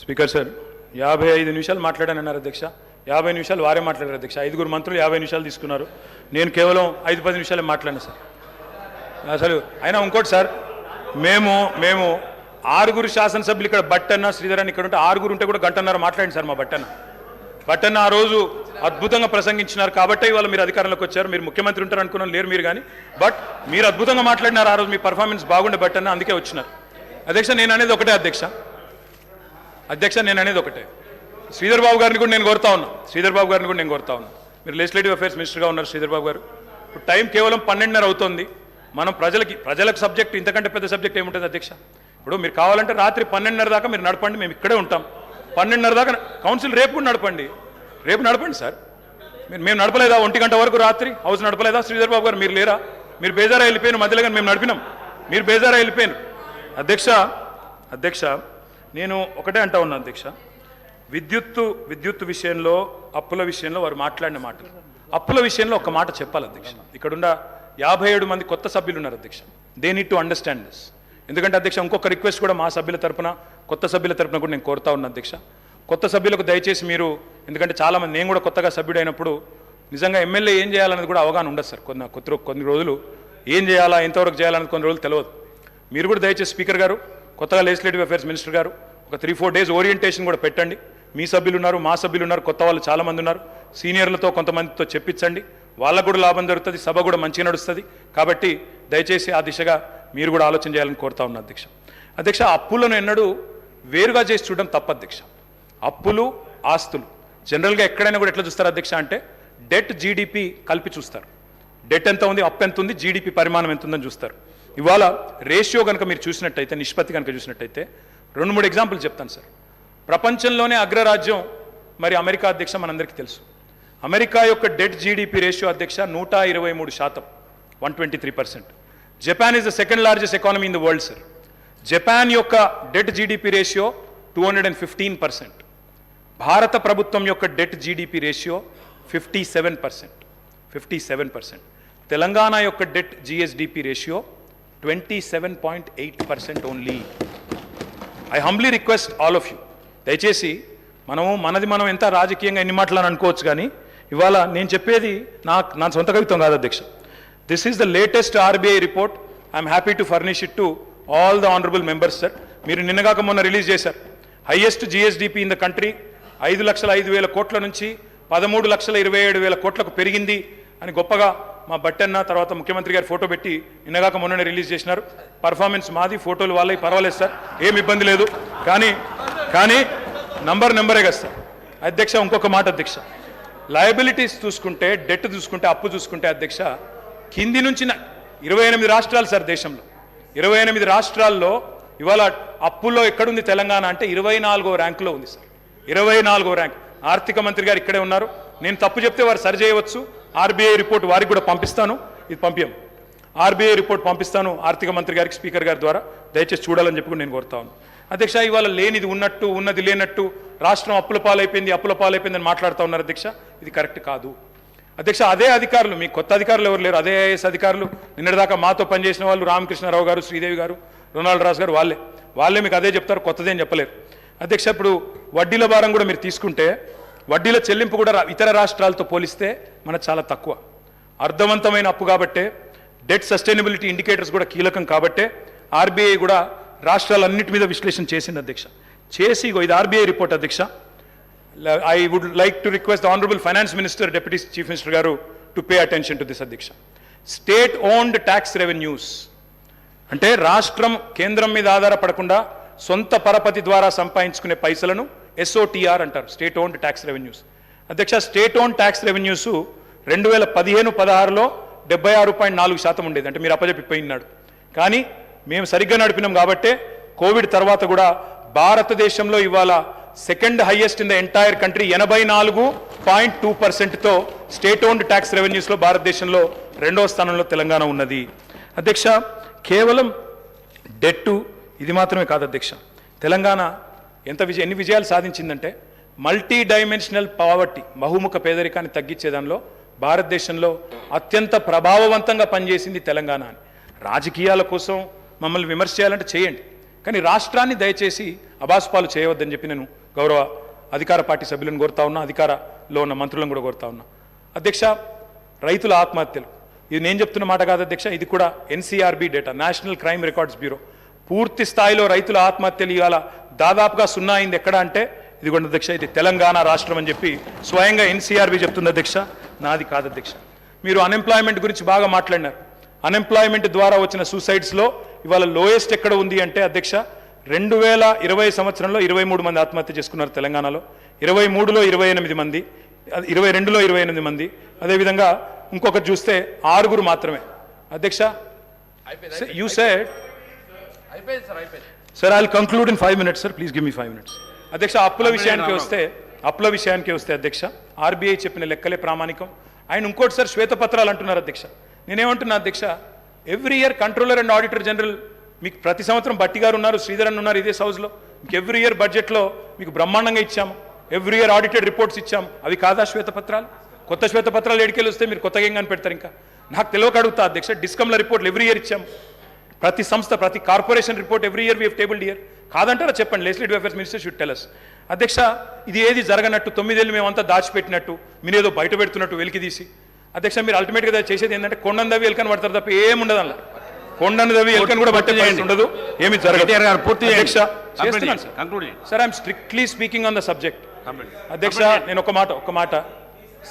Speaker sir యాభై ఐదు నిమిషాలు మాట్లాడానన్నారు అధ్యక్ష. యాభై నిమిషాలు వారే మాట్లాడారు అధ్యక్ష. ఐదుగురు మంత్రులు యాభై నిమిషాలు తీసుకున్నారు. నేను కేవలం ఐదు పది నిమిషాలే మాట్లాడాను సార్. అసలు అయినా ఇంకోటి సార్ మేము మేము ఆరుగురు శాసనసభ్యులు ఇక్కడ బట్టన్న శ్రీధరాన్ని ఇక్కడ ఉంటే ఆరుగురు ఉంటే కూడా గంటన్నర మాట్లాడండి సార్ మా బట్టన్న. బట్టన్న ఆ రోజు అద్భుతంగా ప్రసంగించినారు కాబట్టి ఇవాళ మీరు అధికారంలోకి వచ్చారు. మీరు ముఖ్యమంత్రి ఉంటారు అనుకున్నాను లేరు మీరు కానీ. బట్ మీరు అద్భుతంగా మాట్లాడినారు ఆ రోజు మీ పర్ఫార్మెన్స్ బాగుండే బట్టన్న అందుకే వచ్చినారు. అధ్యక్ష నేను అనేది ఒకటే అధ్యక్ష. అధ్యక్ష నేను అనేది ఒకటే. శ్రీధర్ బాబు గారిని కూడా నేను కోరుతా ఉన్నా. శ్రీధర్ బాబు గారిని కూడా నేను కోరుతా ఉన్నా. మీరు లెజిస్లేటివ్ అఫేర్స్ మినిస్టర్గా ఉన్నారు శ్రీధర్ బాబు గారు. ఇప్పుడు టైం కేవలం పన్నెండున్నర అవుతుంది. మనం ప్రజలకి ప్రజలకు సబ్జెక్ట్ ఇంతకంటే పెద్ద సబ్జెక్ట్ ఏముంటుంది అధ్యక్ష? ఇప్పుడు మీరు కావాలంటే రాత్రి పన్నెండున్నర దాకా మీరు నడపండి మేము ఇక్కడే ఉంటాం. పన్నెండున్నర దాకా కౌన్సిల్ రేపు కూడా నడపండి. రేపు నడపండి సార్. మీరు మేము నడపలేదా? ఒంటి గంట వరకు రాత్రి? హౌస్ నడపలేదా? శ్రీధర్ బాబు గారు మీరు లేరా? మీరు బేజారా వెళ్ళిపోయిన మధ్యలో కానీ మేము నడిపినాం. మీరు బేజారా వెళ్ళిపోయిన అధ్యక్ష అధ్యక్ష నేను ఒకటే అంటా ఉన్నా అధ్యక్ష విద్యుత్తు విద్యుత్తు విషయంలో అప్పుల విషయంలో వారు మాట్లాడిన మాటలు. అప్పుల విషయంలో ఒక మాట చెప్పాలి అధ్యక్ష ఇక్కడున్న యాభై ఏడు మంది కొత్త సభ్యులు ఉన్నారు అధ్యక్ష they need to understand this ఎందుకంటే అధ్యక్ష ఇంకొక రిక్వెస్ట్ కూడా మా సభ్యుల తరపున కొత్త సభ్యుల తరపున కూడా నేను కోరుతా ఉన్నా అధ్యక్ష కొత్త సభ్యులకు దయచేసి మీరు ఎందుకంటే చాలామంది నేను కూడా కొత్తగా సభ్యుడైనప్పుడు నిజంగా ఎమ్మెల్యే ఏం చేయాలనేది కూడా అవగాహన ఉండదు సార్. కొన్ని కొత్త కొన్ని రోజులు ఏం చేయాలా ఎంతవరకు చేయాలనేది కొన్ని రోజులు తెలియదు మీరు కూడా దయచేసి స్పీకర్ గారు కొత్తగా లెజిస్లేటివ్ అఫేర్స్ మినిస్టర్ గారు ఒక త్రీ ఫోర్ డేస్ ఓరియంటేషన్ కూడా పెట్టండి. మీ సభ్యులు ఉన్నారు మా సభ్యులు ఉన్నారు కొత్త వాళ్ళు చాలామంది ఉన్నారు. సీనియర్లతో కొంతమందితో చెప్పించండి. వాళ్ళకు కూడా లాభం జరుగుతుంది సభ కూడా మంచిగా నడుస్తుంది. కాబట్టి దయచేసి ఆ దిశగా మీరు కూడా ఆలోచన చేయాలని కోరుతా ఉన్నా అధ్యక్ష. అధ్యక్ష అప్పులను ఎన్నడూ వేరుగా చేసి చూడడం తప్ప అధ్యక్ష. అప్పులు ఆస్తులు. జనరల్గా ఎక్కడైనా కూడా ఎట్లా చూస్తారు అధ్యక్ష అంటే డెట్ జీడిపి కలిపి చూస్తారు. డెట్ ఎంత ఉంది అప్ ఎంత ఉంది జీడిపి పరిమాణం ఎంత ఉందని చూస్తారు. ఇవాళ రేషియో కనుక మీరు చూసినట్టయితే నిష్పత్తి కనుక చూసినట్టయితే రెండు మూడు ఎగ్జాంపుల్ చెప్తాను సార్. ప్రపంచంలోనే అగ్రరాజ్యం మరి అమెరికా అధ్యక్ష మనందరికీ తెలుసు. అమెరికా యొక్క డెట్ జీడిపి రేషియో అధ్యక్ష నూట ఇరవై మూడు శాతం one twenty three percent. Japan is the second largest economy in the world sir Japan యొక్క debt GDP ratio two hundred and fifteen percent. భారత ప్రభుత్వం యొక్క debt GDP ratio fifty seven percent fifty seven percent. Telangana యొక్క debt GSDP ratio twenty seven point eight percent only I humbly request all of you దయచేసి మనము మనది మనం ఎంత రాజకీయంగా ఎన్ని మాటలని అనుకోవచ్చు కానీ ఇవాళ నేను చెప్పేది నా నా సొంత కవిత్వం కాదు అధ్యక్ష. This is the latest RBI report I'm happy to furnish it to all the honourable members sir మీరు నిన్నగాక మొన్న రిలీజ్ చేశారు. Highest GSDP in the country ఐదు లక్షల ఐదు వేల కోట్ల నుంచి పదమూడు లక్షల ఇరవై ఏడు వేల కోట్లకు పెరిగింది. అని గొప్పగా మా బట్టన్న తర్వాత ముఖ్యమంత్రి గారు ఫోటో పెట్టి నిన్నగాక మొన్ననే రిలీజ్ చేసినారు. పర్ఫార్మెన్స్ మాది ఫోటోలు వాళ్ళవి పర్వాలేదు సార్. ఏం ఇబ్బంది లేదు. కానీ కానీ నంబర్ నెంబరే కదా సార్. అధ్యక్ష ఇంకొక మాట అధ్యక్ష. లయబిలిటీస్ చూసుకుంటే డెట్ చూసుకుంటే అప్పు చూసుకుంటే అధ్యక్ష కింది నుంచి ఇరవై ఎనిమిది రాష్ట్రాలు సార్ దేశంలో. ఇరవై ఎనిమిది రాష్ట్రాల్లో ఇవాళ అప్పుల్లో ఎక్కడుంది తెలంగాణ అంటే ఇరవై నాలుగో ర్యాంకులో ఉంది సార్. ఇరవై నాలుగో ర్యాంక్. ఆర్థిక మంత్రి గారు ఇక్కడే ఉన్నారు. నేను తప్పు చెప్తే వారు సరి చేయవచ్చు. ఆర్బీఐ రిపోర్ట్ వారికి కూడా పంపిస్తాను. ఇది పంపించం ఆర్బీఐ రిపోర్ట్ పంపిస్తాను ఆర్థిక మంత్రి గారికి స్పీకర్ గారి ద్వారా. దయచేసి చూడాలని చెప్పి నేను కోరుతా ఉన్నాను. అధ్యక్ష ఇవాళ లేనిది ఉన్నట్టు ఉన్నది లేనట్టు రాష్ట్రం అప్పుల పాలైపోయింది అప్పుల పాలైపోయింది అని మాట్లాడుతూ ఉన్నారు అధ్యక్ష. ఇది కరెక్ట్ కాదు. అధ్యక్ష అదే అధికారులు మీ కొత్త అధికారులు ఎవరు లేరు? అదే ఐఏఎస్ అధికారులు. నిన్నటిదాకా మాతో పనిచేసిన వాళ్ళు రామకృష్ణారావు గారు శ్రీదేవి గారు రొనాల్డ్ రాజు గారు వాళ్ళే. వాళ్ళే మీకు అదే చెప్తారు కొత్తదేం చెప్పలేరు. అధ్యక్ష ఇప్పుడు వడ్డీల భారం కూడా మీరు తీసుకుంటే వడ్డీల చెల్లింపు కూడా ఇతర రాష్ట్రాలతో పోలిస్తే మన చాలా తక్కువ. అర్థవంతమైన అప్పు కాబట్టే డెట్ సస్టైనబిలిటీ ఇండికేటర్స్ కూడా కీలకం కాబట్టే ఆర్బీఐ కూడా రాష్ట్రాలన్నిటి మీద విశ్లేషణ చేసింది అధ్యక్ష. చేసి ఇది ఆర్బీఐ రిపోర్ట్ అధ్యక్ష. I would like to request honourable finance minister deputy chief minister గారు to pay attention to this అధ్యక్ష. స్టేట్ ఓన్డ్ ట్యాక్స్ రెవెన్యూస్ అంటే రాష్ట్రం కేంద్రం మీద ఆధారపడకుండా సొంత పరపతి ద్వారా సంపాదించుకునే పైసలను ఎస్ఓటిఆర్ అంటారు స్టేట్ ఓన్డ్ ట్యాక్స్ రెవెన్యూస్ అధ్యక్ష స్టేట్ ఓన్ ట్యాక్స్ రెవెన్యూస్ రెండు వేల పదిహేను పదహారులో డెబ్బై ఆరు పాయింట్ నాలుగు శాతం ఉండేది. అంటే మీరు అప్పచెప్పిపోయినాడు కానీ మేము సరిగ్గా నడిపినాం కాబట్టే కోవిడ్ తర్వాత కూడా భారతదేశంలో ఇవాళ second highest in the entire country ఎనభై నాలుగు పాయింట్ టూ పర్సెంట్తో స్టేట్ ఓన్డ్ ట్యాక్స్ రెవెన్యూస్లో భారతదేశంలో రెండవ స్థానంలో తెలంగాణ ఉన్నది. అధ్యక్ష కేవలం డెట్టు ఇది మాత్రమే కాదు అధ్యక్ష. తెలంగాణ ఎంత విజయ ఎన్ని విజయాలు సాధించిందంటే మల్టీ డైమెన్షనల్ పావర్టీ బహుముఖ పేదరికాన్ని తగ్గించే దానిలో భారతదేశంలో అత్యంత ప్రభావవంతంగా పనిచేసింది తెలంగాణ అని. రాజకీయాల కోసం మమ్మల్ని విమర్శ చేయాలంటే చేయండి. కానీ రాష్ట్రాన్ని దయచేసి అబాసుపాలు చేయవద్దని చెప్పి నేను గౌరవ అధికార పార్టీ సభ్యులను కోరుతా ఉన్నా అధికారలో ఉన్న మంత్రులను కూడా కోరుతా ఉన్నా. అధ్యక్ష రైతుల ఆత్మహత్యలు. ఇది నేను చెప్తున్న మాట కాదు అధ్యక్ష ఇది కూడా NCRB data national crime records bureau. పూర్తి స్థాయిలో రైతుల ఆత్మహత్యలు ఇవాళ దాదాపుగా సున్నా అయింది. ఎక్కడ అంటే ఇదిగోండి అధ్యక్ష ఇది తెలంగాణ రాష్ట్రం అని చెప్పి స్వయంగా ఎన్సీఆర్బీ చెప్తుంది అధ్యక్ష. నాది కాదు అధ్యక్ష. మీరు అన్ఎంప్లాయ్మెంట్ గురించి బాగా మాట్లాడినారు. అన్ఎంప్లాయ్మెంట్ ద్వారా వచ్చిన సూసైడ్స్లో ఇవాళ లోయెస్ట్ ఎక్కడ ఉంది అంటే అధ్యక్ష రెండు వేల ఇరవై సంవత్సరంలో ఇరవై మూడు మంది ఆత్మహత్య చేసుకున్నారు తెలంగాణలో. ఇరవై మూడులో ఇరవై ఎనిమిది మంది ఇరవై రెండులో ఇరవై ఎనిమిది మంది. అదేవిధంగా ఇంకొకటి చూస్తే ఆరుగురు మాత్రమే. అధ్యక్ష యూ సెడ్ అయిపోయింది సార్ అయిపోయింది. Sir I conclude in five minutes sir please give me five minutes అధ్యక్ష అప్పుల విషయానికి వస్తే అప్పుల విషయానికి వస్తే అధ్యక్ష ఆర్బీఐ చెప్పిన లెక్కలే ప్రామాణికం. ఆయన ఇంకోటి సార్ శ్వేతపత్రాలు అంటున్నారు అధ్యక్ష. నేనేమంటున్నా అధ్యక్ష every year controller and auditor general మీకు ప్రతి సంవత్సరం బట్టి గారు ఉన్నారు శ్రీధర్ అన్న ఉన్నారు ఇదే హౌస్లో మీకు ఎవ్రీ ఇయర్ బడ్జెట్లో మీకు బ్రహ్మాండంగా ఇచ్చాము. ఎవ్రీ ఇయర్ ఆడిటెడ్ రిపోర్ట్స్ ఇచ్చాము. అవి కాదా శ్వేతపత్రాలు? కొత్త శ్వేతపత్రాలు ఎడికెళ్ళి వస్తే మీరు కొత్తగా ఏం కనిపెడతారు ఇంకా. నాకు తెలియక అడుగుతా అధ్యక్ష డిస్కమ్ల రిపోర్ట్లు ఎవ్రీ ఇయర్ ఇచ్చాము. ప్రతి సంస్థ ప్రతి corporation report every year we table year కాదంటారా చెప్పండి legislative affairs minister should tell us అధ్యక్ష ఇది ఏది జరగనట్టు తొమ్మిదేళ్ళు మేమంతా దాచిపెట్టినట్టు మీరేదో బయట పెడుతున్నట్టు వెలికి తీసి. అధ్యక్ష మీరు అల్టిమేట్గా చేసేది ఏంటంటే కొండను దవి ఎలుకని పడతారు తప్ప ఏముండదు అలా. కొండను దవి ఎలుకని కూడా పరిస్థితి ఉండదు. ఏమి జరగదు. పూర్తి. అధ్యక్ష. Sir. I'm strictly speaking on the subject అధ్యక్ష నేను ఒక మాట ఒక మాట.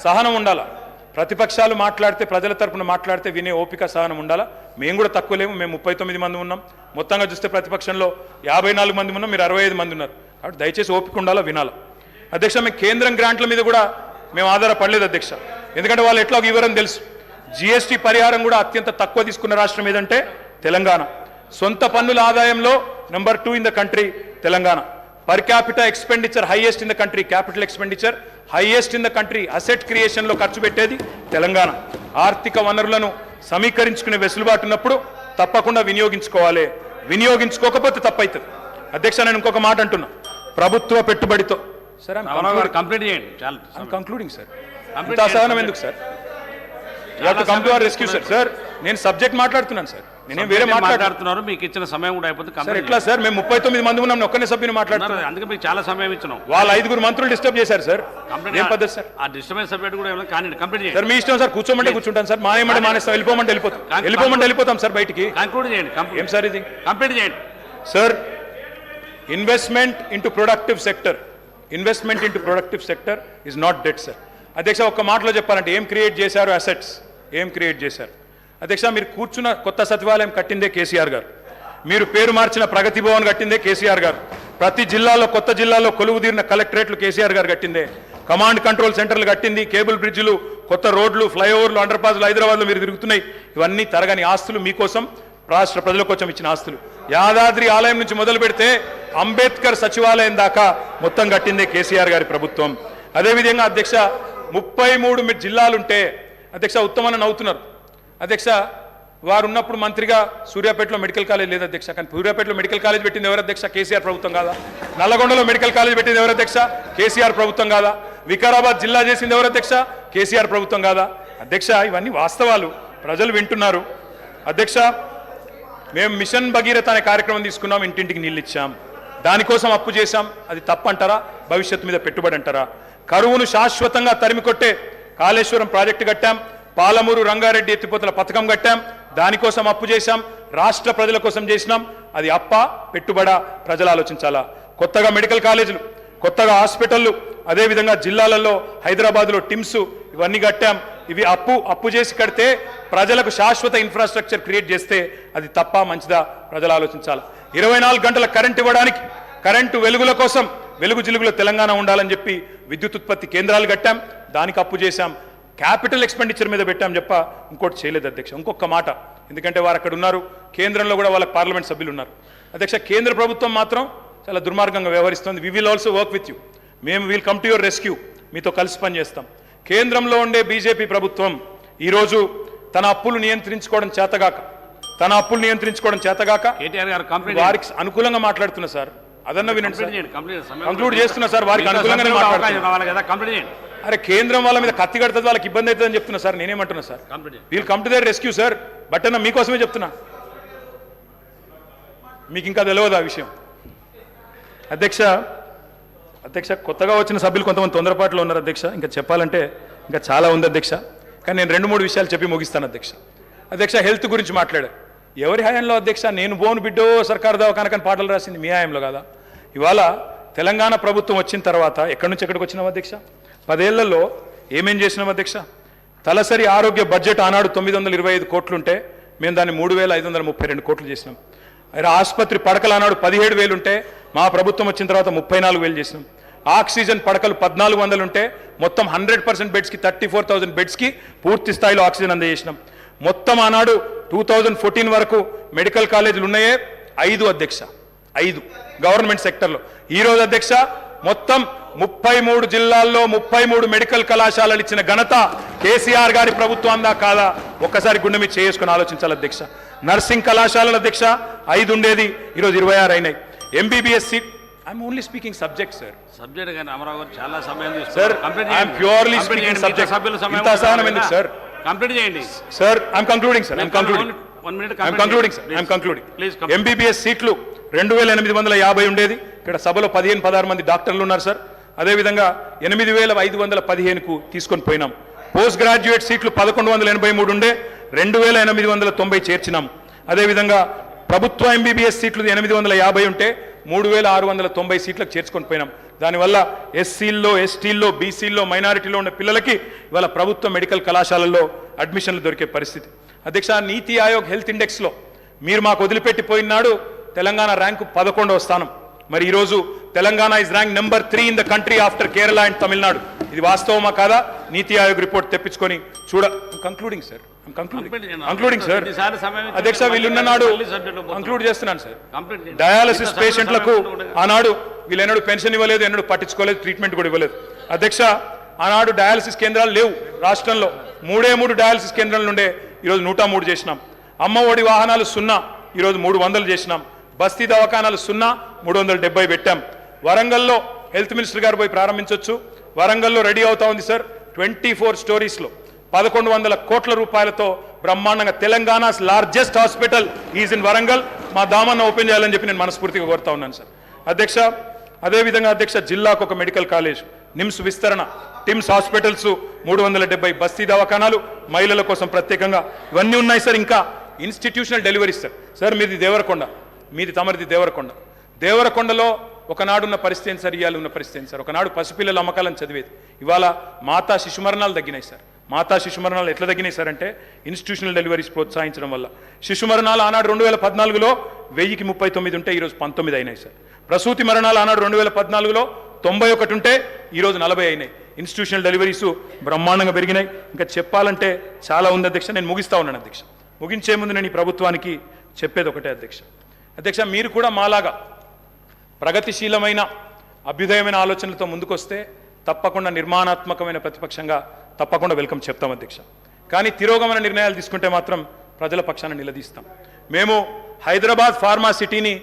సహనం ఉండాలా? ప్రతిపక్షాలు మాట్లాడితే ప్రజల తరపున మాట్లాడితే వినే ఓపిక సహనం ఉండాలా? మేము కూడా తక్కువ లేము మేము ముప్పై తొమ్మిది మంది ఉన్నాం. మొత్తంగా చూస్తే ప్రతిపక్షంలో యాభై నాలుగు మంది ఉన్నాం మీరు అరవై ఐదు మంది ఉన్నారు. కాబట్టి దయచేసి ఓపిక ఉండాలా వినాలా? అధ్యక్ష మేము కేంద్రం గ్రాంట్ల మీద కూడా మేము ఆధారపడలేదు అధ్యక్ష. ఎందుకంటే వాళ్ళు ఎట్లా వివరం తెలుసు. జిఎస్టీ పరిహారం కూడా అత్యంత తక్కువ తీసుకున్న రాష్ట్రం ఏదంటే తెలంగాణ. సొంత పన్నుల ఆదాయంలో number two in the country Telangana. Per capital expenditure highest in the country capital expenditure highest in the country asset క్రియేషన్లో ఖర్చు పెట్టేది తెలంగాణ. ఆర్థిక వనరులను సమీకరించుకునే వెసులుబాటు ఉన్నప్పుడు తప్పకుండా వినియోగించుకోవాలి. వినియోగించుకోకపోతే తప్పవుతుంది అధ్యక్ష నేను ఇంకొక మాట అంటున్నా. ప్రభుత్వ పెట్టుబడితో. సరే కంప్లీట్ చేయండి. కంక్లూడింగ్ సార్ అసహనం. ఎందుకు సార్ రెస్క్యూ సార్ సార్ నేను సబ్జెక్ట్ మాట్లాడుతున్నాను సార్ నేనేం వేరే మాట్లాడుతున్నారు మీకు ఇచ్చిన సమయం కూడా అయిపోతుంది ఎట్లా సార్? మేము ముప్పై తొమ్మిది మంది ఉన్నాం నేను ఒక్కనే సభ్యుని మాట్లాడుతున్నాను చేయండి. అందుకే మీకు చాలా సమయం ఇచ్చినాం. వాళ్ళ ఐదుగురు మంత్రులు డిస్టర్బ్ చేశారు సార్. కంప్లీట్ ఏం పద్ధతి సార్? ఆ డిస్టర్బెన్స్ సబ్జెక్ట్ కూడా ఏమైనా కానీ కంప్లీట్ చేయండి. సార్ మీ ఇష్టం సార్. కూర్చోమంటే కూర్చుంటాను సార్. మానేయమంటే మానేస్తాం వెళ్ళిపోమంటే వెళ్ళిపోతాం. వెళ్ళిపోమంటే వెళ్ళిపోతాం సార్ బయటికి. కంక్లూడ్ చేయండి ఏం సార్ ఇది? కంప్లీట్ చేయండి. Sir investment into productive sector investment into productive sector is not debt sir. అధ్యక్ష ఒక్క మాటలో చెప్పాలంటే ఏం క్రియేట్ చేశారు అసెట్స్ ఏం క్రియేట్ చేశారు? అధ్యక్ష మీరు కూర్చున్న కొత్త సచివాలయం కట్టిందే కేసీఆర్ గారు. మీరు పేరు మార్చిన ప్రగతి భవన్ కట్టిందే కేసీఆర్ గారు. ప్రతి జిల్లాలో కొత్త జిల్లాలో కొలువు తీరిన కలెక్టరేట్లు కేసీఆర్ గారు కట్టిందే. కమాండ్ కంట్రోల్ సెంటర్లు కట్టింది కేబుల్ బ్రిడ్జ్లు కొత్త రోడ్లు ఫ్లైఓవర్లు అండర్ పాస్లు హైదరాబాద్లో మీరు తిరుగుతున్నాయి. ఇవన్నీ తరగని ఆస్తులు మీకోసం రాష్ట్ర ప్రజల కోసం ఇచ్చిన ఆస్తులు. యాదాద్రి ఆలయం నుంచి మొదలు పెడితే అంబేద్కర్ సచివాలయం దాకా మొత్తం కట్టిందే కేసీఆర్ గారి ప్రభుత్వం. అదేవిధంగా అధ్యక్ష ముప్పై మూడు జిల్లాలుంటే అధ్యక్ష ఉత్తమన్న నవ్వుతున్నారు. అధ్యక్ష వారు ఉన్నప్పుడు మంత్రిగా సూర్యాపేటలో మెడికల్ కాలేజ్ లేదు అధ్యక్ష కానీ సూర్యాపేటలో మెడికల్ కాలేజ్ పెట్టింది ఎవరు అధ్యక్ష? కేసీఆర్ ప్రభుత్వం కాదా? నల్లగొండలో మెడికల్ కాలేజ్ పెట్టింది ఎవరు అధ్యక్ష? కేసీఆర్ ప్రభుత్వం కాదా? వికారాబాద్ జిల్లా చేసింది ఎవరు అధ్యక్ష? కేసీఆర్ ప్రభుత్వం కాదా? అధ్యక్ష ఇవన్నీ వాస్తవాలు. ప్రజలు వింటున్నారు. అధ్యక్ష మేము మిషన్ భగీరథ అనే కార్యక్రమం తీసుకున్నాం ఇంటింటికి నీళ్ళు ఇచ్చాం దానికోసం అప్పు చేశాం. అది తప్పంటారా? భవిష్యత్తు మీద పెట్టుబడి అంటారా? కరువును శాశ్వతంగా తరిమి కొట్టే కాళేశ్వరం ప్రాజెక్టు కట్టాం. పాలమూరు రంగారెడ్డి ఎత్తిపోతల పథకం కట్టాం. దానికోసం అప్పు చేశాం. రాష్ట్ర ప్రజల కోసం చేసినాం. అది అప్ప పెట్టుబడ ప్రజలు ఆలోచించాలా? కొత్తగా మెడికల్ కాలేజీలు కొత్తగా హాస్పిటళ్ళు అదేవిధంగా జిల్లాలలో హైదరాబాద్లో టిమ్స్ ఇవన్నీ కట్టాం. ఇవి అప్పు అప్పు చేసి కడితే ప్రజలకు శాశ్వత ఇన్ఫ్రాస్ట్రక్చర్ క్రియేట్ చేస్తే అది తప్ప మంచిదా? ప్రజలు ఆలోచించాలి? ఇరవై నాలుగు గంటల కరెంట్ ఇవ్వడానికి కరెంటు వెలుగుల కోసం వెలుగు జిలుగులో తెలంగాణ ఉండాలని చెప్పి విద్యుత్ ఉత్పత్తి కేంద్రాలు కట్టాం. దానికి అప్పు చేశాం. క్యాపిటల్ ఎక్స్పెండిచర్ మీద పెట్టాం చెప్ప ఇంకోటి చేయలేదు అధ్యక్ష ఇంకొక మాట. ఎందుకంటే వారు అక్కడ ఉన్నారు కేంద్రంలో కూడా వాళ్ళకి పార్లమెంట్ సభ్యులు ఉన్నారు. అధ్యక్ష కేంద్ర ప్రభుత్వం మాత్రం చాలా దుర్మార్గంగా వ్యవహరిస్తుంది. We will also work with you మేము will come to your rescue మీతో కలిసి పనిచేస్తాం కేంద్రంలో ఉండే బీజేపీ ప్రభుత్వం ఈరోజు తన అప్పులు నియంత్రించుకోవడం చేతగాక తన అప్పులు నియంత్రించుకోవడం చేతగాక వారికి అనుకూలంగా మాట్లాడుతున్నా సార్. అదన్న వినండి కంక్లూడ్ చేస్తున్నా సార్ వారికి మాట్లాడుతున్నా. అరే కేంద్రం వాళ్ళ మీద కత్తి కడుతుంది వాళ్ళకి ఇబ్బంది అవుతుందని చెప్తున్నా సార్ నేనేమంటున్నా sir? We'll come to their rescue sir but అన్న మీకోసమే చెప్తున్నా. మీకు ఇంకా తెలియదు ఆ విషయం. అధ్యక్ష అధ్యక్ష కొత్తగా వచ్చిన సభ్యులు కొంతమంది తొందరపాటులో ఉన్నారు అధ్యక్ష. ఇంకా చెప్పాలంటే ఇంకా చాలా ఉంది అధ్యక్ష. కానీ నేను రెండు మూడు విషయాలు చెప్పి ముగిస్తాను అధ్యక్ష. అధ్యక్ష హెల్త్ గురించి మాట్లాడారు ఎవరి హయాంలో అధ్యక్ష నేను బోను బిడ్డో సర్కార్ దవాఖానకని పాటలు రాసింది మీ హయాంలో కదా? ఇవాళ తెలంగాణ ప్రభుత్వం వచ్చిన తర్వాత ఎక్కడి నుంచి ఎక్కడికి వచ్చినాం అధ్యక్ష? పదేళ్ళలో ఏమేం చేసినాం అధ్యక్ష? తలసరి ఆరోగ్య బడ్జెట్ ఆనాడు తొమ్మిది వందల ఇరవై ఐదు కోట్లుంటే మేము దాన్ని మూడు వేల ఐదు వందల ముప్పై రెండు కోట్లు చేసినాం. ఆసుపత్రి పడకలు ఆనాడు పదిహేడు వేలు ఉంటే మా ప్రభుత్వం వచ్చిన తర్వాత ముప్పై నాలుగు వేలు చేసినాం. ఆక్సిజన్ పడకలు పద్నాలుగు వందలు ఉంటే మొత్తం హండ్రెడ్ పర్సెంట్ బెడ్స్కి థర్టీ ఫోర్ థౌసండ్ బెడ్స్కి పూర్తి స్థాయిలో ఆక్సిజన్ అందజేసినాం. మొత్తం ఆనాడు టూ థౌజండ్ ఫోర్టీన్ వరకు మెడికల్ కాలేజీలు ఉన్నాయే. ఐదు అధ్యక్ష ఐదు గవర్నమెంట్ సెక్టర్లో. ఈ రోజు అధ్యక్ష మొత్తం ముప్పై మూడు జిల్లాల్లో ముప్పై మూడు మెడికల్ కళాశాలలు ఇచ్చిన ఘనత కేసీఆర్ గారి ప్రభుత్వం అందా కాదా? ఒక్కసారి గుండె మీద చేసుకుని ఆలోచించాలి అధ్యక్ష. నర్సింగ్ కళాశాలల అధ్యక్ష ఐదు ఉండేది ఈరోజు ఇరవై ఆరు అయినాయి. MBBS seat I'm only speaking subject sir subject కానీ అమరావు చాలా సమయం am purely speaking subject. ఇంత అసహనం ఎందుకు, sir? కంప్లీట్ చేయండి. Sir I'm concluding sir I'm concluding one minute I'm concluding sir I'm concluding please MBBS సీట్లు రెండు వేల ఎనిమిది వందల యాభై ఉండేది. ఇక్కడ సభలో పదిహేను పదహారు మంది డాక్టర్లు ఉన్నారు సార్ అదేవిధంగా ఎనిమిది వేల ఐదు వందల పదిహేనుకు తీసుకొని పోయినాం. పోస్ట్ గ్రాడ్యుయేట్ సీట్లు పదకొండు వందల ఎనభై మూడు ఉండే రెండు వేల ఎనిమిది వందల తొంభై చేర్చినాం. అదేవిధంగా ప్రభుత్వ ఎంబీబీఎస్ సీట్లు ఎనిమిది వందల యాభై ఉంటే మూడు వేల ఆరు వందల తొంభై సీట్లకు చేర్చుకొని పోయినాం. దానివల్ల ఎస్సీల్లో ఎస్టీల్లో బీసీల్లో మైనారిటీలో ఉన్న పిల్లలకి ఇవాళ ప్రభుత్వ మెడికల్ కళాశాలల్లో అడ్మిషన్లు దొరికే పరిస్థితి. అధ్యక్ష నీతి ఆయోగ్ హెల్త్ ఇండెక్స్లో మీరు మాకు వదిలిపెట్టి పోయినాడు తెలంగాణ ర్యాంకు పదకొండవ స్థానం. మరి ఈరోజు Telangana is rank number three in the country after Kerala and Tamil Nadu ఇది వాస్తవమా కాదా? నీతి ఆయోగ్ రిపోర్ట్ తెప్పించుకొని చూడ కంక్లూడింగ్ సార్ కంక్లూడింగ్ సార్? అధ్యక్ష వీళ్ళున్న నాడు మళ్ళీ subject లో పోతాం. కంక్లూడ్ చేస్తున్నాను సార్. డయాలసిస్ పేషెంట్లకు ఆనాడు వీళ్ళు ఎన్నడూ పెన్షన్ ఇవ్వలేదు ఎన్నడూ పట్టించుకోలేదు ట్రీట్మెంట్ కూడా ఇవ్వలేదు. అధ్యక్ష ఆనాడు డయాలసిస్ కేంద్రాలు లేవు రాష్ట్రంలో. మూడే మూడు డయాలసిస్ కేంద్రాల నుండే ఈరోజు నూట మూడు చేసినాం. అమ్మ ఒడి వాహనాలు సున్నా ఈరోజు మూడు వందలు చేసినాం. బస్తీ దవాఖానాలు సున్నా మూడు వందల డెబ్బై పెట్టాం. వరంగల్లో హెల్త్ మినిస్టర్ గారు పోయి ప్రారంభించవచ్చు వరంగల్లో రెడీ అవుతా ఉంది సార్ ట్వంటీ ఫోర్ స్టోరీస్లో. పదకొండు వందల కోట్ల రూపాయలతో బ్రహ్మాండంగా Telangana largest hospital is in Warangal. మా దామన్న ఓపెన్ చేయాలని చెప్పి నేను మనస్ఫూర్తిగా కోరుతా ఉన్నాను సార్. అధ్యక్ష అదేవిధంగా అధ్యక్ష జిల్లాకు ఒక మెడికల్ కాలేజ్ నిమ్స్ విస్తరణ టిమ్స్ హాస్పిటల్స్ మూడు వందల డెబ్బై బస్తీ దవాఖానాలు మహిళల కోసం ప్రత్యేకంగా. ఇవన్నీ ఉన్నాయి సార్ ఇంకా ఇన్స్టిట్యూషనల్ డెలివరీస్ సార్. సార్ మీది దేవరకొండ మీది తమరిది దేవరకొండ. దేవరకొండలో ఒకనాడున్న పరిస్థితి సార్? ఇవాళ ఉన్న పరిస్థితి సార్? ఒకనాడు పసిపిల్లల అమ్మకాలను చదివేది. ఇవాళ మాతా శిశు మరణాలు తగ్గినాయి సార్. మాతా శిశు మరణాలు ఎట్లా తగ్గినాయి సార్ అంటే ఇన్స్టిట్యూషనల్ డెలివరీస్ ప్రోత్సహించడం వల్ల. శిశు మరణాలు ఆనాడు రెండు వేల పద్నాలుగులో వెయ్యికి ముప్పై తొమ్మిది ఉంటే ఈరోజు పంతొమ్మిది అయినాయి సార్. ప్రసూతి మరణాలు ఆనాడు రెండు వేల పద్నాలుగులో తొంభై ఒకటి ఉంటే ఈరోజు నలభై అయినాయి. ఇన్స్టిట్యూషనల్ డెలివరీస్ బ్రహ్మాండంగా పెరిగినాయి. ఇంకా చెప్పాలంటే చాలా ఉంది అధ్యక్ష. నేను ముగిస్తా ఉన్నాను అధ్యక్ష. ముగించే ముందు నేను ఈ ప్రభుత్వానికి చెప్పేది ఒకటే అధ్యక్ష. అధ్యక్ష మీరు కూడా మాలాగా ప్రగతిశీలమైన అభ్యుదయమైన ఆలోచనలతో ముందుకొస్తే తప్పకుండా నిర్మాణాత్మకమైన ప్రతిపక్షంగా తప్పకుండా వెల్కమ్ చెప్తాం అధ్యక్ష. కానీ తిరోగమన నిర్ణయాలు తీసుకుంటే మాత్రం ప్రజల పక్షాన నిలదీస్తాం. మేము హైదరాబాద్ ఫార్మా సిటీని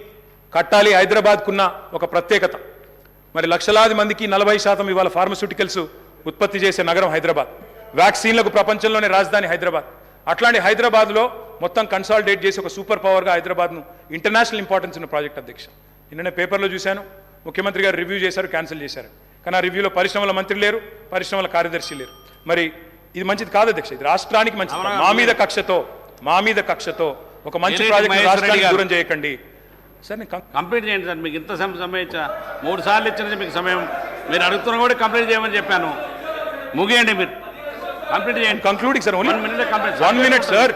కట్టాలి హైదరాబాద్కున్న ఒక ప్రత్యేకత. మరి లక్షలాది మందికి నలభై శాతం ఇవాళ ఫార్మస్యూటికల్స్ ఉత్పత్తి చేసే నగరం హైదరాబాద్. వ్యాక్సిన్లకు ప్రపంచంలోనే రాజధాని హైదరాబాద్. అట్లాంటి హైదరాబాద్లో మొత్తం కన్సాలిడేట్ చేసి ఒక సూపర్ పవర్గా హైదరాబాద్ను ఇంటర్నేషనల్ ఇంపార్టెన్స్ ఉన్న ప్రాజెక్ట్ అధ్యక్ష. నిన్ననే పేపర్లో చూశాను. ముఖ్యమంత్రి గారు రివ్యూ చేశారు క్యాన్సిల్ చేశారు. కానీ ఆ రివ్యూలో పరిశ్రమల మంత్రి లేరు పరిశ్రమల కార్యదర్శి లేరు. మరి ఇది మంచిది కాదు అధ్యక్ష ఇది రాష్ట్రానికి మంచిది. మా మీద కక్షతో మా మీద కక్షతో ఒక మంచి ప్రాజెక్ట్ రాష్ట్రానికి? దూరం చేయకండి. సార్ కంప్లీట్ చేయండి సార్ మీకు ఇంత సమ- సమయం మూడు సార్లు ఇచ్చిన మీకు సమయం. మీరు అడుగుతున్నా కూడా కంప్లీట్ చేయమని చెప్పాను. ముగియండి మీరు. కంప్లీట్ చేయండి. Concluding sir one minute complete one minute sir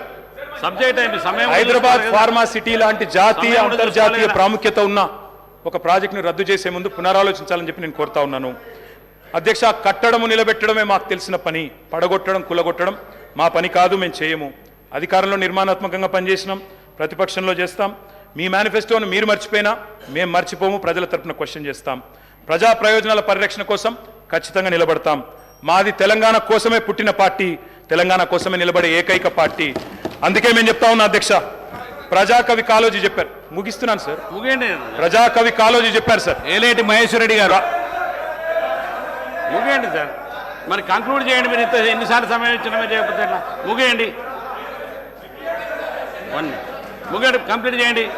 subject అయింది సమయం హైదరాబాద్. ఫార్మా సిటీ లాంటి జాతీయ అంతర్జాతీయ. ప్రాముఖ్యత ఉన్న ఒక ప్రాజెక్టును రద్దు చేసే ముందు పునరాలోచించాలని చెప్పి నేను కోరుతా ఉన్నాను. అధ్యక్ష కట్టడము నిలబెట్టడమే మాకు తెలిసిన పని. పడగొట్టడం కులగొట్టడం మా పని కాదు మేము చేయము. అధికారంలో నిర్మాణాత్మకంగా పనిచేసినాం ప్రతిపక్షంలో చేస్తాం. మీ మేనిఫెస్టోను మీరు మర్చిపోయినా మేము మర్చిపోము ప్రజల తరపున క్వశ్చన్ చేస్తాం. ప్రజా ప్రయోజనాల పరిరక్షణ కోసం ఖచ్చితంగా నిలబడతాం. మాది తెలంగాణ కోసమే పుట్టిన పార్టీ తెలంగాణ కోసమే నిలబడే ఏకైక పార్టీ. అందుకే మేము చెప్తా ఉన్నా అధ్యక్ష. ప్రజాకవి కాలోజీ చెప్పారు. ముగిస్తున్నాను సార్. ముగియండి. ప్రజాకవి కాలోజీ చెప్పారు సార్. ఏలేటి మహేశ్వర రెడ్డి గారు ముగియండి సార్. మరి కంక్లూడ్ చేయండి మీరు ఇంత ఎన్నిసార్లు సమయం ఇచ్చిన చేయకపోతే? ముగియండి. వన్ ముగియండి కంప్లీట్ చేయండి.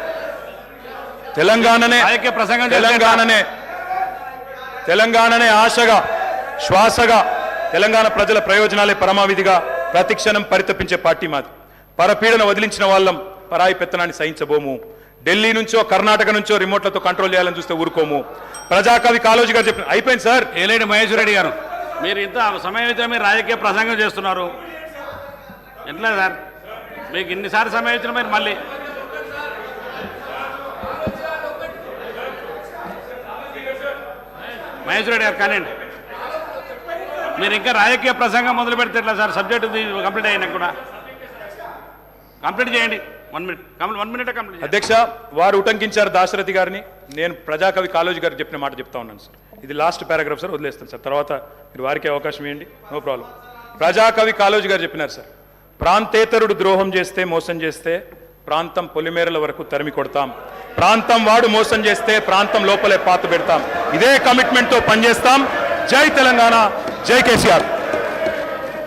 తెలంగాణనే రాజకీయ ప్రసంగం తెలంగాణనే తెలంగాణనే ఆశగా శ్వాసగా తెలంగాణ ప్రజల ప్రయోజనాలే పరమావిధిగా ప్రతిక్షణం పరితపించే పార్టీ మాది. పరపీడన వదిలించిన వాళ్ళం పరాయి పెత్తనాన్ని సహించబోము. ఢిల్లీ నుంచో కర్ణాటక నుంచో రిమోట్లతో కంట్రోల్ చేయాలని చూస్తే ఊరుకోము. ప్రజాకవి కాలోజీ గారు చెప్పిన అయిపోయింది సార్. ఏలేటి మహేశ్వర రెడ్డి గారు. మీరు ఇంత సమయం అయితే మీరు రాజకీయ ప్రసంగం చేస్తున్నారు. ఎట్లా సార్? మీకు ఇన్నిసార్లు సమయం ఇచ్చిన మీరు మళ్ళీ. మహేశ్వర రెడ్డి గారు కానివ్వండి. మీరు ఇంకా రాజకీయ ప్రసంగం మొదలు పెడితే ఎట్లా సార్? సబ్జెక్ట్ కంప్లీట్ అయినా కూడా. కంప్లీట్ చేయండి. One minute one minute complete అధ్యక్ష వారు ఉటంకించారు దాశరథి గారిని. నేను ప్రజాకవి కాలేజీ గారు చెప్పిన మాట చెప్తా ఉన్నాను సార్. ఇది లాస్ట్ పారాగ్రాఫ్ సార్ వదిలేస్తాను సార్. తర్వాత మీరు వారికి అవకాశం ఇవ్వండి. నో ప్రాబ్లం ప్రజాకవి కాలేజీ గారు చెప్పినారు సార్. ప్రాంతేతరుడు ద్రోహం చేస్తే మోసం చేస్తే ప్రాంతం పొలిమేరల వరకు తరిమి కొడతాం. ప్రాంతం వాడు మోసం చేస్తే ప్రాంతం లోపలే పాత పెడతాం. ఇదే కమిట్మెంట్తో పనిచేస్తాం. జై తెలంగాణ. జై కేసీఆర్.